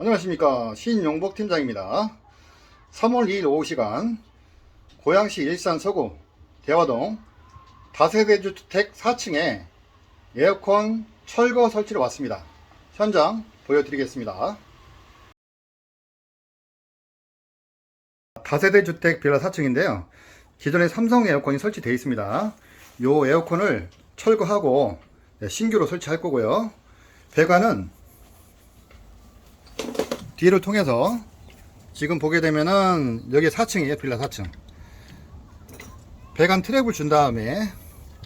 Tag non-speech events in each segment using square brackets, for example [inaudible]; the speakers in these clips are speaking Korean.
안녕하십니까. 신용복 팀장입니다. 3월 2일 오후 시간 고양시 일산 서구 대화동 다세대 주택 4층에 에어컨 철거 설치로 왔습니다. 현장 보여드리겠습니다. 다세대 주택 빌라 4층인데요. 기존에 삼성 에어컨이 설치되어 있습니다. 이 에어컨을 철거하고 네, 신규로 설치할 거고요. 배관은 뒤를 통해서 지금 보게 되면은 여기 4층이에요 빌라 4층. 배관 트랩을 준 다음에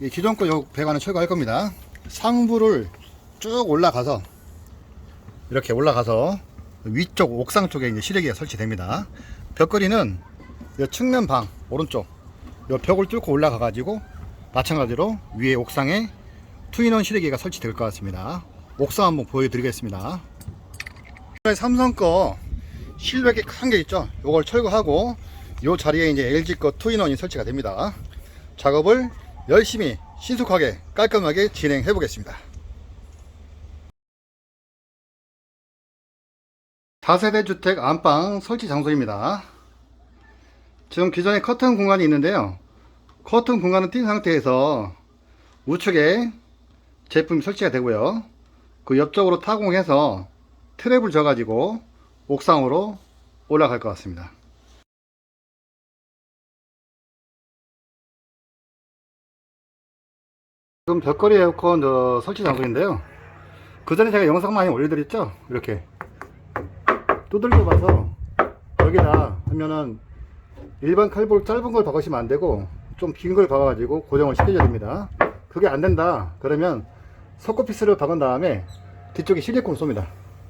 이 기존 거 요 배관을 철거할 겁니다. 상부를 쭉 올라가서 이렇게 올라가서 위쪽 옥상 쪽에 이제 실외기가 설치됩니다. 벽걸이는 이 측면 방 오른쪽 이 벽을 뚫고 올라가 가지고 마찬가지로 위에 옥상에 투인원 실외기가 설치될 것 같습니다. 옥상 한번 보여드리겠습니다 삼성 거 실외기 큰 게 있죠. 요걸 철거하고 요 자리에 이제 LG 거 투인원이 설치가 됩니다. 작업을 열심히 신속하게 깔끔하게 진행해 보겠습니다. 다세대 주택 안방 설치 장소입니다. 지금 기존에 커튼 공간이 있는데요. 커튼 공간은 띈 상태에서 우측에 제품이 설치가 되고요. 그 옆쪽으로 타공해서 트랩을 져가지고 옥상으로 올라갈 것 같습니다. 지금 벽걸이 에어컨 어, 설치 장소인데요. 그 전에 제가 영상 많이 올려드렸죠? 이렇게 두들겨 봐서 여기다 하면은 일반 칼볼 짧은 걸 박으시면 안 되고 좀 긴 걸 박아가지고 고정을 시켜줘야 됩니다. 그게 안 된다. 그러면 석고피스를 박은 다음에 뒤쪽에 실리콘 쏩니다.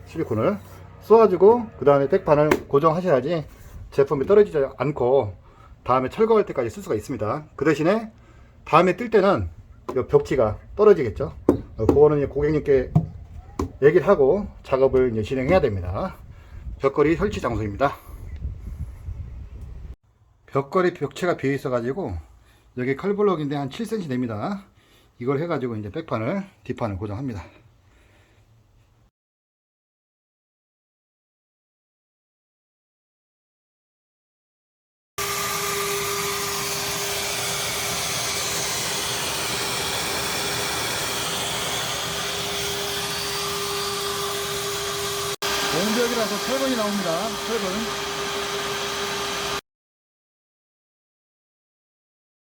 실리콘을 쏘가지고 그 다음에 백판을 고정하셔야지 제품이 떨어지지 않고 다음에 철거할 때까지 쓸 수가 있습니다. 그 대신에 다음에 뜰 때는 이 벽지가 떨어지겠죠. 어, 그거는 고객님께 얘기를 하고 작업을 이제 진행해야 됩니다. 벽걸이 설치 장소입니다. 벽걸이 벽체가 비어 있어 가지고 여기 칼블럭인데 한 7cm 됩니다. 이걸 해가지고 이제 백판을 뒷판을 고정합니다. 공벽이라서 철근이 나옵니다. 철근.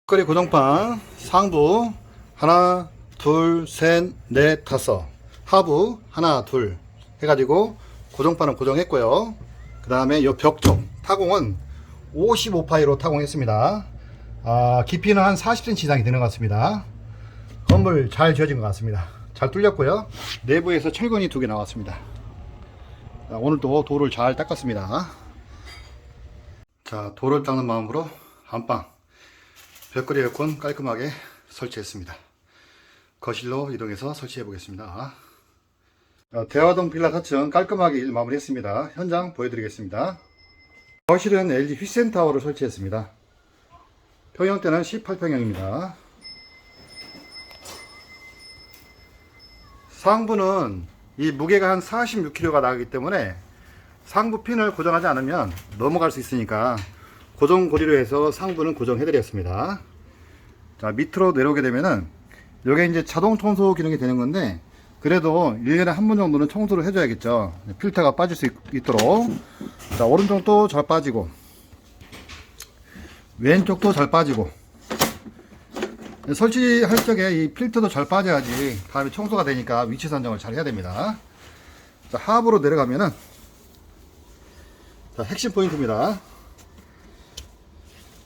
거리 고정판 상부 하나 둘셋넷 다섯 하부 하나 둘 해가지고 고정판은 고정했고요. 그 다음에 이 벽 쪽 타공은 55파이로 타공했습니다. 아, 깊이는 한 40cm 이상이 되는 것 같습니다. 건물 잘 지어진 것 같습니다. 잘 뚫렸고요. 내부에서 철근이 두 개 나왔습니다. 자, 오늘도 돌을 잘 닦았습니다. 자, 돌을 닦는 마음으로 안방 벽걸이 에어컨 깔끔하게 설치했습니다. 거실로 이동해서 설치해 보겠습니다. 자, 대화동 빌라 4층 깔끔하게 일 마무리했습니다. 현장 보여드리겠습니다. 거실은 LG 휘센타워를 설치했습니다. 평형대는 18평형입니다. 상부는 이 무게가 한 46kg가 나가기 때문에 상부 핀을 고정하지 않으면 넘어갈 수 있으니까 고정 고리로 해서 상부는 고정해 드렸습니다. 자, 밑으로 내려오게 되면은 이게 이제 자동 청소 기능이 되는 건데 그래도 1년에 한 번 정도는 청소를 해줘야겠죠. 필터가 빠질 수 있, 도록 자, 오른쪽도 잘 빠지고 왼쪽도 잘 빠지고 설치할 적에 이 필터도 잘 빠져야지 다음에 청소가 되니까 위치 선정을 잘 해야 됩니다. 자, 하부로 내려가면은 자, 핵심 포인트입니다.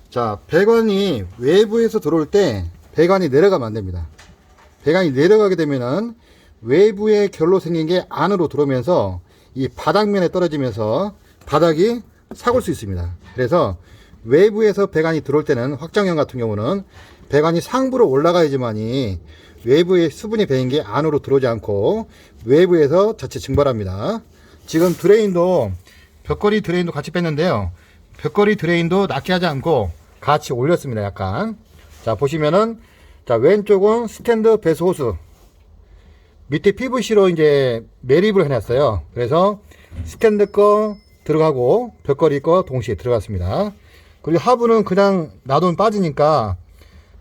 자, 배관이 외부에서 들어올 때 배관이 내려가면 안 됩니다. 배관이 내려가게 되면은 외부에 결로 생긴 게 안으로 들어오면서 이 바닥면에 떨어지면서 바닥이 사골 수 있습니다. 그래서 외부에서 배관이 들어올 때는 확장형 같은 경우는 배관이 상부로 올라가야지만이 외부에 수분이 배인 게 안으로 들어오지 않고 외부에서 자체 증발합니다. 지금 드레인도 벽걸이 드레인도 같이 뺐는데요. 벽걸이 드레인도 낮게 하지 않고 같이 올렸습니다. 약간. 자, 보시면은 자, 왼쪽은 스탠드 배수 호스. 밑에 PVC로 이제 매립을 해놨어요. 그래서 스탠드 거 들어가고 벽걸이 거 동시에 들어갔습니다. 그리고 하부는 그냥 놔두면 빠지니까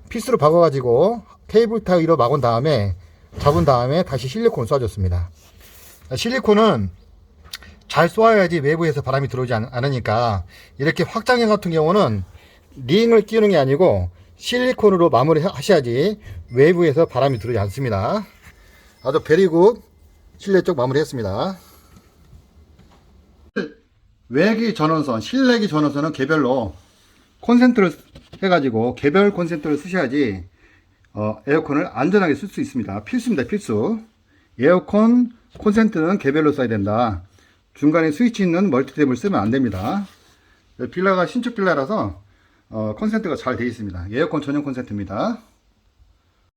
피스로 박아가지고 케이블 타이로 막은 다음에 잡은 다음에 다시 실리콘 쏴줬습니다. 실리콘은 잘 쏘아야지 외부에서 바람이 들어오지 않, 않으니까 이렇게 확장형 같은 경우는 링을 끼우는 게 아니고 실리콘으로 마무리 하셔야지 외부에서 바람이 들어오지 않습니다. 아주 베리굿 실내 쪽 마무리 했습니다. 외기 전원선, 실내기 전원선은 개별로 콘센트를 해가지고 개별 콘센트를 쓰셔야지 어, 에어컨을 안전하게 쓸 수 있습니다. 필수입니다. 필수. 에어컨 콘센트는 개별로 써야 된다. 중간에 스위치 있는 멀티탭을 쓰면 안 됩니다. 빌라가 신축 빌라라서 어, 콘센트가 잘 되어 있습니다. 에어컨 전용 콘센트입니다.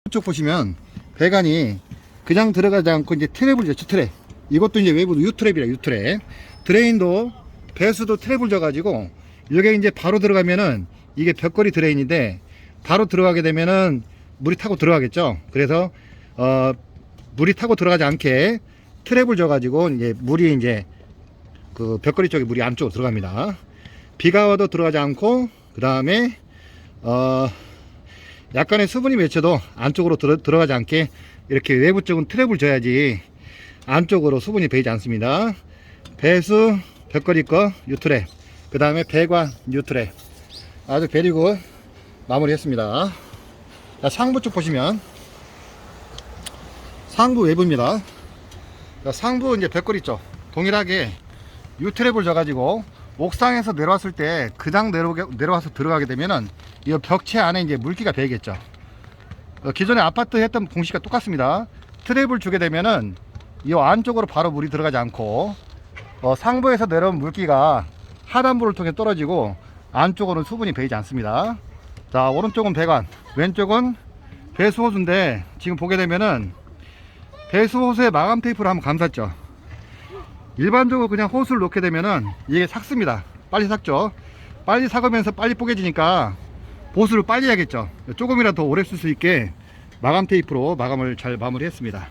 이쪽 보시면 배관이 그냥 들어가지 않고 이제 트랩을 줬죠 트랩. 이것도 이제 외부 유트랩이라 유트랩. 드레인도 배수도 트랩을 줘가지고 이게 이제 바로 들어가면은 이게 벽걸이 드레인인데 바로 들어가게 되면은 물이 타고 들어가겠죠. 그래서 어 물이 타고 들어가지 않게 트랩을 줘가지고 이제 물이 이제 그 벽걸이 쪽에 물이 안쪽으로 들어갑니다. 비가 와도 들어가지 않고 그 다음에 어 약간의 수분이 맺혀도 안쪽으로 들어, 들어가지 않게 이렇게 외부 쪽은 트랩을 줘야지 안쪽으로 수분이 배이지 않습니다. 배수 벽걸이 거 유트랩 그 다음에 배관 유트랩 아주 베리고 마무리 했습니다. 자, 상부 쪽 보시면 상부 외부입니다. 자, 상부 이제 벽걸이 쪽 동일하게 유트랩을 줘가지고 옥상에서 내려왔을 때 그냥 내려오게, 내려와서 들어가게 되면은 이 벽체 안에 이제 물기가 배겠죠. 어, 기존에 아파트 했던 공식과 똑같습니다. 트랩을 주게 되면은 이 안쪽으로 바로 물이 들어가지 않고 어, 상부에서 내려온 물기가 하단부를 통해 떨어지고 안쪽으로는 수분이 배이지 않습니다. 자 오른쪽은 배관, 왼쪽은 배수호수인데 지금 보게 되면은 배수호수에 마감 테이프를 한번 감쌌죠. 일반적으로 그냥 호수를 놓게 되면은 이게 삭습니다. 빨리 삭죠. 빨리 삭으면서 빨리 뽀개지니까 보수를 빨리 해야겠죠. 조금이라도 더 오래 쓸 수 있게 마감 테이프로 마감을 잘 마무리 했습니다.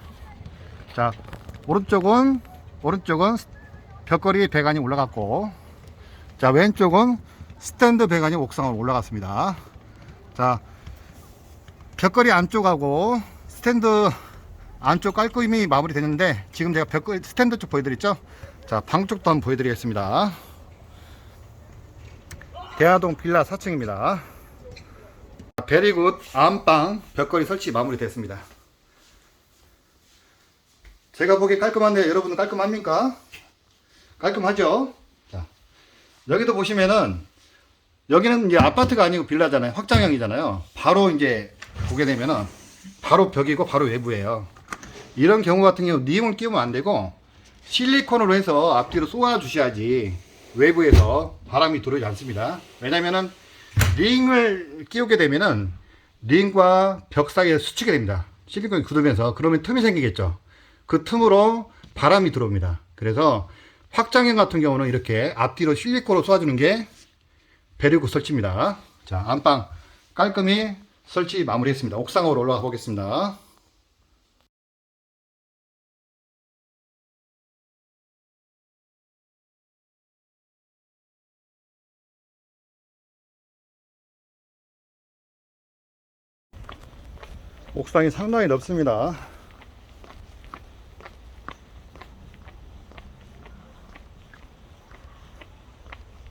자 오른쪽은 오른쪽은 벽걸이 배관이 올라갔고 자 왼쪽은 스탠드 배관이 옥상으로 올라갔습니다. 자 벽걸이 안쪽하고 스탠드 안쪽 깔끔히 마무리 됐는데 지금 제가 벽걸이 스탠드 쪽 보여드렸죠? 자 방 쪽도 한번 보여드리겠습니다. 대하동 빌라 4층입니다. 베리굿 안방 벽걸이 설치 마무리 됐습니다. 제가 보기에 깔끔한데 여러분은 깔끔합니까? 깔끔하죠? 자, 여기도 보시면은 여기는 이제 아파트가 아니고 빌라잖아요. 확장형이잖아요. 바로 이제 보게 되면은 바로 벽이고 바로 외부예요. 이런 경우 같은 경우 림을 끼우면 안 되고 실리콘으로 해서 앞뒤로 쏘아 주셔야지 외부에서 바람이 들어오지 않습니다. 왜냐면은 링을 끼우게 되면은 링과 벽 사이에 스치게 됩니다. 실리콘이 굳으면서 그러면 틈이 생기겠죠. 그 틈으로 바람이 들어옵니다. 그래서 확장형 같은 경우는 이렇게 앞뒤로 실리콘으로 쏘아주는 게 배려구 설치입니다. 자, 안방 깔끔히 설치 마무리했습니다. 옥상으로 올라가 보겠습니다. 옥상이 상당히 넓습니다.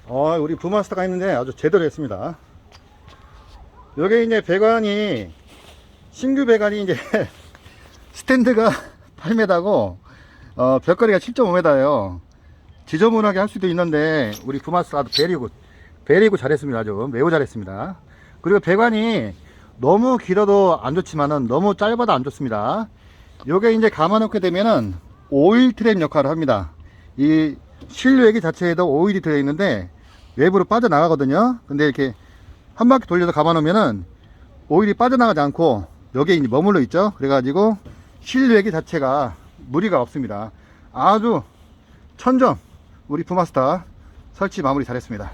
어, 우리 부마스터가 있는데 아주 제대로 했습니다. 여기 이제 배관이, 신규 배관이 이제 [laughs] 스탠드가 [laughs] 8m고, 어, 벽걸이가 7.5m예요. 지저분하게 할 수도 있는데, 우리 부마스터 아주 베리굿, 베리굿 잘했습니다. 아주 매우 잘했습니다. 그리고 배관이 너무 길어도 안 좋지만은 너무 짧아도 안 좋습니다. 요게 이제 감아놓게 되면은 오일 트랩 역할을 합니다. 이 실외기 자체에도 오일이 들어있는데 외부로 빠져나가거든요. 근데 이렇게 한 바퀴 돌려서 감아놓으면은 오일이 빠져나가지 않고 여기에 이제 머물러 있죠. 그래가지고 실외기 자체가 무리가 없습니다. 아주 천점 우리 부마스터 설치 마무리 잘했습니다.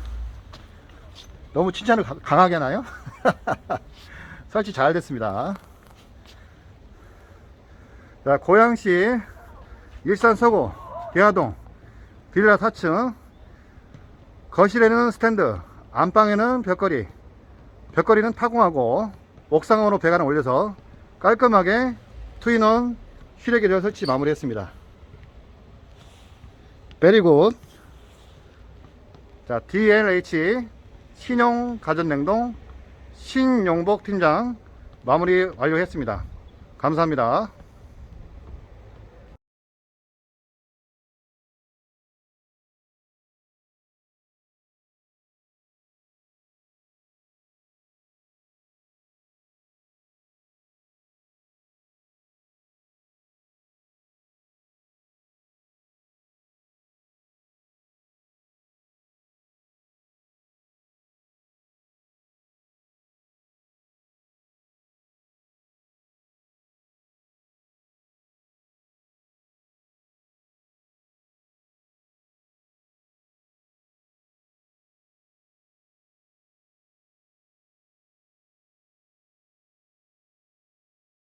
너무 칭찬을 가- 강하게 하나요? [laughs] 설치 잘 됐습니다. 자, 고양시 일산 서구 대하동 빌라 4층. 거실에는 스탠드 안방에는 벽걸이. 벽걸이는 타공하고 옥상으로 배관을 올려서 깔끔하게 투인원 휴대기를 설치 마무리했습니다. 베리굿 자 DLH 신용 가전냉동 신용복 팀장 마무리 완료했습니다. 감사합니다